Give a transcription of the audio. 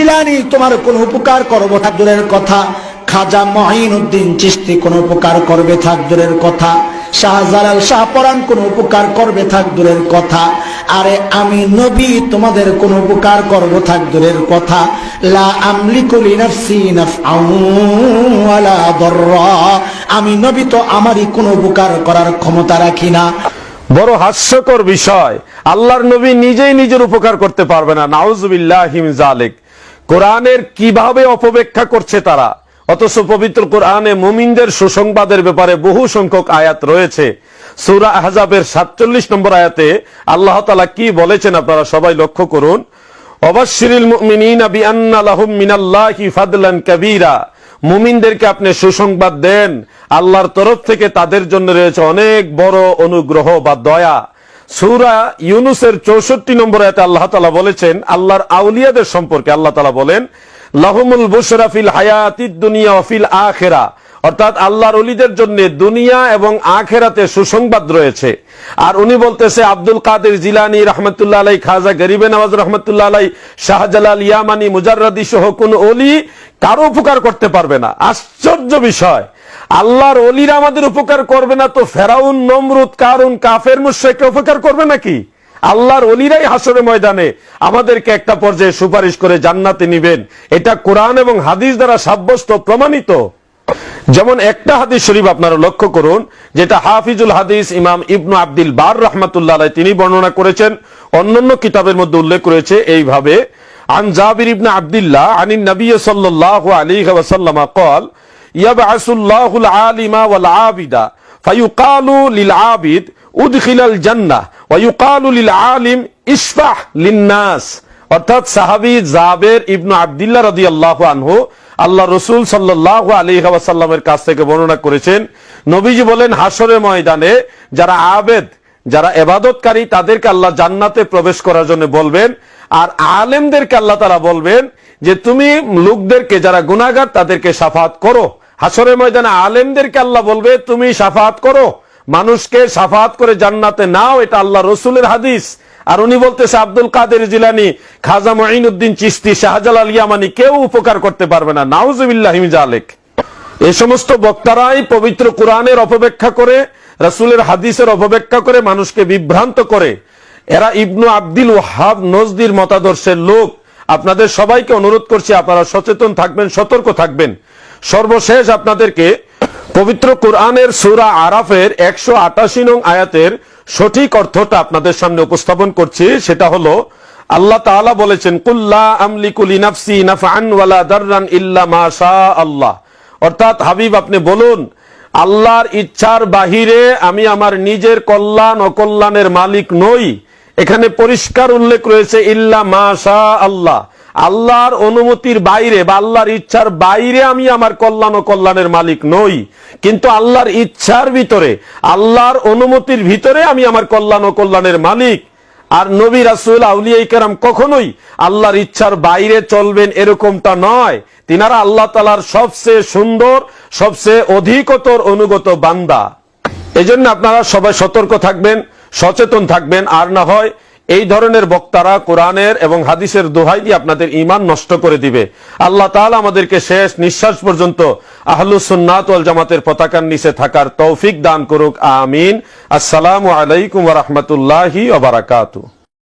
জিলানি, তোমার কোন উপকার করব থাক দূরের কথা। খাজা মহিন উদ্দিন চিস্তি কোন উপকার করবে থাক দূরের কথা। শাহজালাল কোন উপকার করবে কথা। আরে আমি নবী, তোমাদের কোন উপকার কথা। আমি নবী তো আমারই কোন উপকার করার ক্ষমতা রাখি না। বড় হাস্যকর বিষয়। আল্লাহর নবী নিজেই নিজের উপকার করতে পারবে না। নাউজুবিল্লাহ জালেক কোরআনের কীভাবে অপব্যাখ্যা করছে তারা? অথচ পবিত্র কোরআনে মুমিনদের সুসংবাদের ব্যাপারে বহু সংখ্যক আয়াত রয়েছে। সূরা আহজাবের সাতচল্লিশ নম্বর আয়াতে আল্লাহ তালা কি বলেছেন আপনারা সবাই লক্ষ্য করুন। কাবীরা। মুমিনদেরকে আপনি সুসংবাদ দেন। আল্লাহর তরফ থেকে তাদের জন্য রয়েছে অনেক বড় অনুগ্রহ বা দয়া। সূরা ইউনুসের চৌষট্টি নম্বর আয়াতে আল্লাহ তালা বলেছেন, আল্লাহর আউলিয়াদের সম্পর্কে আল্লাহ তালা বলেন, লাহুমুল বুশরা ফিল হায়াতিদ দুনিয়া ওয়া ফিল আখিরা। অর্থাৎ আল্লাহর অলিদের জন্য দুনিয়া এবং আখেরাতে সুসংবাদ রয়েছে। আর উনি বলতেছে, আব্দুল কাদের জিলানি রহমতুল্লাহ আলাই খাজা গরিবে নওয়াজ রহমতুল্লাহ আলাই শাহজালাল ইয়ামানি মুজাররাদি সহ কোন অলি কারও উপকার করতে পারবে না। আশ্চর্য বিষয়। আল্লাহর অলিরা আমাদের উপকার করবে না তো ফেরাউন নমরুদ কারুন কাফের মুশ্রেককে উপকার করবে নাকি আল্লাহর অলিরাই হাসরে ময়দানে আমাদেরকে একটা পর্যায়ে সুপারিশ করে জান্নাতে নিবেন এটা কোরআন এবং হাদিস দ্বারা সাব্যস্ত প্রমাণিত যেমন একটা হাদিস শরীফ আপনারা লক্ষ্য করুন যেটা হাফিজুল হাদিস ইমাম ইবনু আব্দুল বার রহমাতুল্লাহ আলাই তিনি বর্ণনা করেছেন অন্যান্য কিতাবের মধ্যে উল্লেখ করেছে এইভাবে عن جابر بن عبد الله عن النبي صلى الله عليه ইয়াবাসুল্লাহুল আলিমা ওয়াল আবিদা ফায়ুকালু লিল আবিদ উদখিলাল জান্নাহ ওয়ায়ুকালু লিল আলিম ইসফাহ লিন্নাস। অর্থাৎ সাহাবী জাবের ইবনু আবদুল্লাহ রাদি আল্লাহ আনহু আল্লাহ রসুল সাল্লাহ আলিহাসাল্লামের কাছ থেকে বর্ণনা করেছেন, নবীজি বলেন হাসরের ময়দানে যারা আবেদ, যারা এবাদতকারী, তাদেরকে আল্লাহ জান্নাতে প্রবেশ করার জন্য বলবেন, আর আলেমদেরকে আল্লাহ তারা বলবেন যে, তুমি লোকদেরকে, যারা গুণাগার তাদেরকে সাফাত করো। হাসরের ময়দানে আলেমদেরকে আল্লাহ বলবে, তুমি সাফাত করো। মানুষকে সাফাত করে জান্নাতে নাও। এটা আল্লাহ রসুলের হাদিস। আর উনি বলতেছে, আব্দুল কাদের জিলানি, খাজা মঈনুদ্দিন চিস্তি শাহজালাল ইয়ামানি, কেউ উপকার করতে পারবে না। নাউজুবিল্লাহ জালেক এই সমস্ত বক্তারাই পবিত্র কোরআনের অপব্যাখ্যা করে, রাসূলের হাদিসের অপব্যাখ্যা করে মানুষকে বিভ্রান্ত করে। এরা ইবনু আব্দুল ওয়াহাব নজদির মতাদর্শের লোক। আপনাদের সবাইকে অনুরোধ করছি, আপনারা সচেতন থাকবেন, সতর্ক থাকবেন। সর্বশেষ আপনাদেরকে পবিত্র কোরআনের সুরা আরাফের একশো আটাশি নং আয়াতের সঠিক অর্থটা আপনাদের সামনে উপস্থাপন করছি। সেটা হলো, আল্লাহ তাআলা বলেছেন কুল্লা আমলিকু লিনাফসি নাফআন ওয়ালা দাররান ইল্লা মা আল্লাহ অর্থাৎ, হাবিব, আপনি বলুন, আল্লাহর ইচ্ছার বাহিরে আমি আমার নিজের কল্যাণ, অকল্যাণের মালিক নই। এখানে পরিষ্কার উল্লেখ রয়েছে, ইল্লা মা আল্লাহ আল্লাহর অনুমতির বাইরে বা আল্লাহর ইচ্ছার বাইরে আমি আমার কল্যাণ ও কল্যাণের মালিক নই। কিন্তু আল্লাহর ইচ্ছার ভিতরে, আল্লাহর অনুমতির ভিতরে আমি আমার কল্যাণ ও কল্যাণের মালিক। আর নবী রাসুল, আউলিয়া কেরাম কখনোই আল্লাহর ইচ্ছার বাইরে চলবেন এরকমটা নয়। তিনারা আল্লাহ তালার সবচেয়ে সুন্দর, সবচেয়ে অধিকতর অনুগত বান্দা। এজন্য আপনারা সবাই সতর্ক থাকবেন, সচেতন থাকবেন, আর না হয় এই ধরনের বক্তারা কোরআনের এবং হাদিসের দোহাই দিয়ে আপনাদের ইমান নষ্ট করে দিবে। আল্লাহ তাহলে আমাদেরকে শেষ নিঃশ্বাস পর্যন্ত আহলুসুন্নাত জামাতের পতাকার নিচে থাকার তৌফিক দান করুক, আমিন। আসসালামু আলাইকুম রহমতুল্লাহ বারাকাতুহু।